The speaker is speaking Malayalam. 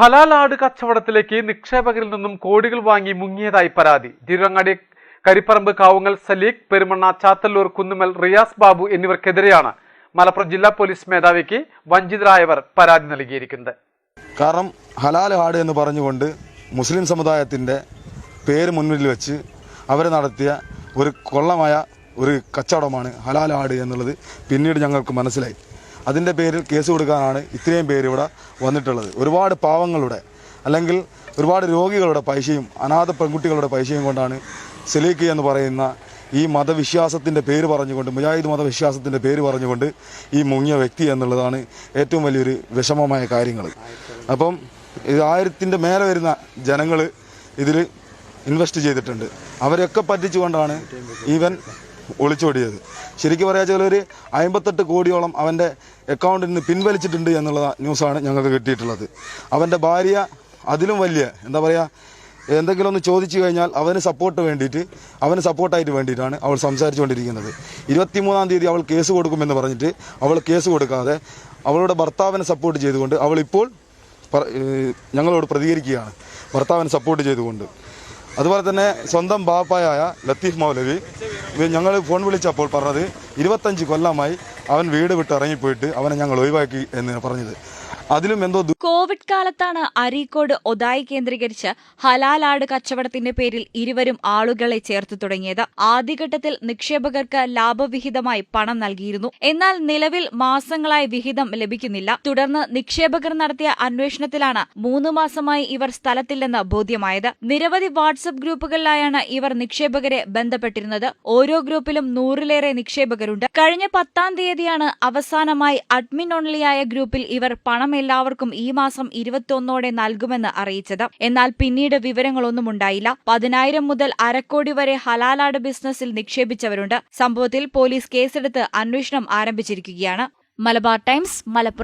ഹലാൽ ആട് കച്ചവടത്തിലേക്ക് നിക്ഷേപകരിൽ നിന്നും കോടികൾ വാങ്ങി മുങ്ങിയതായി പരാതി. തിരുവങ്ങാടി കരിപ്പറമ്പ് കാവുങ്ങൽ സലീഖ് പെരുമണ്ണ ചാത്തല്ലൂർ കുന്നുമൽ റിയാസ് ബാബു എന്നിവർക്കെതിരെയാണ് മലപ്പുറം ജില്ലാ പോലീസ് മേധാവിക്ക് വഞ്ചിതരായവർ പരാതി നൽകിയിരിക്കുന്നത്. കാരണം ഹലാൽ ആട് എന്ന് പറഞ്ഞുകൊണ്ട് മുസ്ലിം സമുദായത്തിന്റെ പേര് മുന്നിൽ വെച്ച് അവർ നടത്തിയ ഒരു കൊള്ളമായ ഒരു കച്ചവടമാണ് ഹലാൽ ആട് എന്നുള്ളത് പിന്നീട് ഞങ്ങൾക്ക് മനസ്സിലായി. അതിന്റെ പേരിൽ കേസ് കൊടുക്കാനാണ് ഇത്രയും പേര് ഇവിടെ വന്നിട്ടുള്ളത്. ഒരുപാട് പാവങ്ങളുടെ അല്ലെങ്കിൽ ഒരുപാട് രോഗികളുടെ പൈസയും അനാഥ പെൺകുട്ടികളുടെ പൈസയും കൊണ്ടാണ് സെലീക്ക് എന്ന് പറയുന്ന ഈ മതവിശ്വാസത്തിന്റെ പേര് പറഞ്ഞുകൊണ്ട് മുജാഹിദ് മതവിശ്വാസത്തിന്റെ പേര് പറഞ്ഞുകൊണ്ട് ഈ മുങ്ങിയ വ്യക്തി എന്നുള്ളതാണ് ഏറ്റവും വലിയൊരു വിഷമമായ കാര്യങ്ങൾ. അപ്പം ഇത് ആയിരത്തിന്റെ മേലെ വരുന്ന ജനങ്ങൾ ഇതിൽ ഇൻവെസ്റ്റ് ചെയ്തിട്ടുണ്ട്. അവരെയൊക്കെ പറ്റിച്ചുകൊണ്ടാണ് ഇവൻ ഒളിച്ചോടിയത്. ശരിക്കും ചില ഒരു അമ്പത്തെട്ട് കോടിയോളം അവന്റെ അക്കൗണ്ടിൽ നിന്ന് പിൻവലിച്ചിട്ടുണ്ട് എന്നുള്ള ന്യൂസാണ് ഞങ്ങൾക്ക് കിട്ടിയിട്ടുള്ളത്. അവന്റെ ഭാര്യ അതിലും വലിയ എന്താ പറയുക എന്തെങ്കിലും ഒന്ന് ചോദിച്ചു കഴിഞ്ഞാൽ അവന് സപ്പോർട്ട് വേണ്ടിയിട്ട് അവന് സപ്പോർട്ടായിട്ട് വേണ്ടിയിട്ടാണ് അവൾ സംസാരിച്ചുകൊണ്ടിരിക്കുന്നത്. ഇരുപത്തിമൂന്നാം തീയതി അവൾ കേസ് കൊടുക്കുമെന്ന് പറഞ്ഞിട്ട് അവൾ കേസ് കൊടുക്കാതെ അവളുടെ ഭർത്താവിനെ സപ്പോർട്ട് ചെയ്തുകൊണ്ട് അവൾ ഇപ്പോൾ ഞങ്ങളോട് പ്രതികരിക്കുകയാണ്. ഭർത്താവിനെ സപ്പോർട്ട് ചെയ്തുകൊണ്ട്. അതുപോലെ തന്നെ സ്വന്തം ബാപ്പായായ ലത്തീഫ് മൗലവി ഞങ്ങൾ ഫോൺ വിളിച്ചപ്പോൾ പറഞ്ഞത് ഇരുപത്തഞ്ച് കൊല്ലമായി അവൻ വീട് വിട്ട് ഇറങ്ങിപ്പോയിട്ട് അവനെ ഞങ്ങൾ ഒഴിവാക്കി എന്ന് പറഞ്ഞത്. അതിലും എന്തോ കോവിഡ് കാലത്താണ് അരീക്കോട് ഒതായി കേന്ദ്രീകരിച്ച് ഹലാലാട് കച്ചവടത്തിന്റെ പേരിൽ ഇരുവരും ആളുകളെ ചേർത്ത് തുടങ്ങിയത്. ആദ്യഘട്ടത്തിൽ നിക്ഷേപകർക്ക് ലാഭവിഹിതമായി പണം നൽകിയിരുന്നു. എന്നാൽ നിലവിൽ മാസങ്ങളായി വിഹിതം ലഭിക്കുന്നില്ല. തുടർന്ന് നിക്ഷേപകർ നടത്തിയ അന്വേഷണത്തിലാണ് മൂന്ന് മാസമായി ഇവർ സ്ഥലത്തില്ലെന്ന് ബോധ്യമായത്. നിരവധി വാട്സപ്പ് ഗ്രൂപ്പുകളിലായാണ് ഇവർ നിക്ഷേപകരെ ബന്ധപ്പെട്ടിരുന്നത്. ഓരോ ഗ്രൂപ്പിലും നൂറിലേറെ നിക്ഷേപകരുണ്ട്. കഴിഞ്ഞ പത്താം തീയതിയാണ് അവസാനമായി അഡ്മിൻ ഓൺലിയായ ഗ്രൂപ്പിൽ ഇവർ പണം എല്ലാവർക്കും ഈ മാസം ഇരുപത്തിയൊന്നോടെ നൽകുമെന്ന് അറിയിച്ചത്. എന്നാൽ പിന്നീട് വിവരങ്ങളൊന്നും ഉണ്ടായില്ല. പതിനായിരം മുതൽ അരക്കോടി വരെ ഹലാലാട് ബിസിനസ്സിൽ നിക്ഷേപിച്ചവരുണ്ട്. സംഭവത്തിൽ പോലീസ് കേസെടുത്ത് അന്വേഷണം ആരംഭിച്ചിരിക്കുകയാണ്. മലബാർ ടൈംസ് മലപ്പുറം.